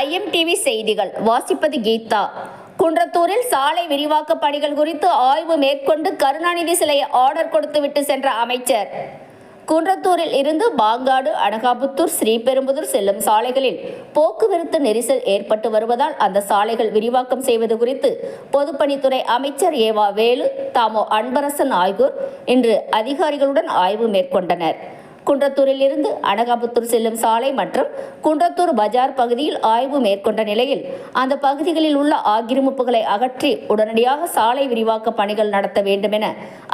IMDb செய்திகள். வாசிப்பது கீதா. குன்றத்தூரில் சாலை விரிவாக்க பணிகள் குறித்து ஆய்வு மேற்கொண்டு கருணாநிதி சிலையை ஆர்டர் கொடுத்துவிட்டு சென்ற அமைச்சர். குன்றத்தூரில் இருந்து பாங்காடு அனகாபுத்தூர் ஸ்ரீபெரும்புதூர் செல்லும் சாலைகளில் போக்குவரத்து நெரிசல் ஏற்பட்டு வருவதால் அந்த சாலைகள் விரிவாக்கம் செய்வது குறித்து பொதுப்பணித்துறை அமைச்சர் ஏவா வேலு தாமோ அன்பரசன் ஆகியோர் இன்று அதிகாரிகளுடன் ஆய்வு மேற்கொண்டனர். குன்றத்தூரில் இருந்து அனகாபுத்தூர் செல்லும் சாலை மற்றும் குன்றத்தூர் பஜார் பகுதியில் ஆய்வு மேற்கொண்ட நிலையில் அந்த பகுதிகளில் உள்ள ஆக்கிரமிப்புகளை அகற்றி உடனடியாக சாலை விரிவாக்க பணிகள் நடத்த வேண்டும் என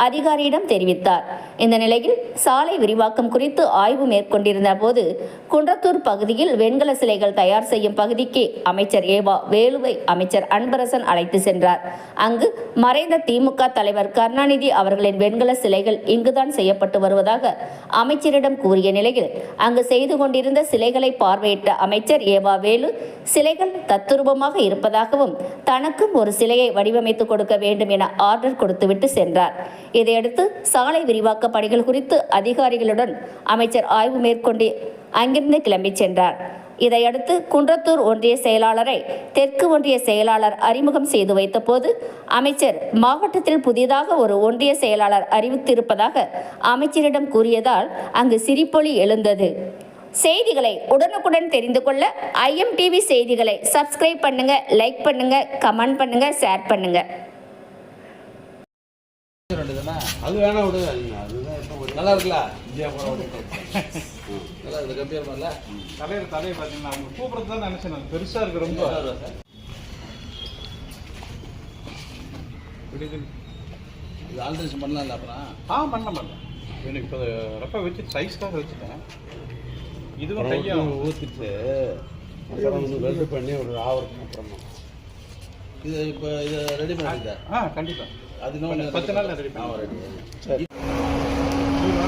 அதிகாரியிடம் தெரிவித்தார். இந்த நிலையில் சாலை விரிவாக்கம் குறித்து ஆய்வு மேற்கொண்டிருந்த போது குன்றத்தூர் பகுதியில் வெண்கல சிலைகள் தயார் செய்யும் பகுதிக்கு அமைச்சர் ஏவா வேலுவை அமைச்சர் அன்பரசன் அழைத்து சென்றார். அங்கு மறைந்த திமுக தலைவர் கருணாநிதி அவர்களின் வெண்கல சிலைகள் இங்குதான் செய்யப்பட்டு வருவதாக அமைச்சரிடம் கூறிய நிலையில் அங்கு செய்து கொண்டிருந்த சிலைகளை பார்வையிட்ட அமைச்சர் ஏவா வேலு சிலைகள் தத்துரூபமாக இருப்பதாகவும் தனக்கும் ஒரு சிலையை வடிவமைத்து கொடுக்க வேண்டும் என ஆர்டர் கொடுத்துவிட்டு சென்றார். இதையடுத்து சாலை விரிவாக்க பணிகள் குறித்து அதிகாரிகளுடன் அமைச்சர் ஆய்வு மேற்கொண்டு அங்கிருந்து கிளம்பிச் சென்றார். இதையடுத்து குன்றத்தூர் ஒன்றிய செயலாளரை தெற்கு ஒன்றிய செயலாளர் அறிமுகம் செய்து வைத்தபோது அமைச்சர் மாவட்டத்தில் புதிதாக ஒரு ஒன்றிய செயலாளர் அறிவித்திருப்பதாக அமைச்சரிடம் கூறியதால் அங்கு சிரிப்பொலி எழுந்தது. செய்திகளை உடனுக்குடன் தெரிந்து கொள்ள ஐஎம்டிவி செய்திகளை சப்ஸ்கிரைப் பண்ணுங்க லைக் பண்ணுங்க கமெண்ட் பண்ணுங்க ஷேர் பண்ணுங்க. அது வேணா விடுங்க நல்லா இருக்குல்ல? இந்தியா போட நல்லா இருக்கு கம்பேர் பண்ணல தலைவர் தலையை பார்த்தீங்கன்னா அவங்க கூப்பிடுறது தான் நினைச்சேன் நான். பெருசா இருக்கு ரொம்ப. இது ஆல்ட்ரேஷன் பண்ணலாம்ல அப்புறம்? ஆ பண்ண பண்ணலாம். எனக்கு இப்போ ரொம்ப வச்சு சைஸ்க்காக வச்சுட்டேன். இதுவும் கையா வந்து வெல்டு பண்ணி ஒரு ஆவரத்துக்கு அப்புறமா. இது இப்போ இதை ரெடி பண்ணிட்டா? ஆ கண்டிப்பா. அது பத்து ready ஆ பண்ணி. ரெடி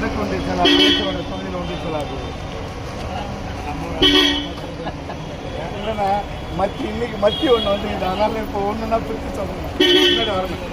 இது வடக்கு ஒன்றிய செயலாளர் அமைச்சரோட தொகுதியில் ஒன்றிய செயலாளர் இல்லைண்ணா மத்தி இன்னைக்கு மத்தி ஒன்று வந்து அதனால இப்போ ஒன்றுனா பிரித்து சொல்லணும் முன்னாடி வரணும்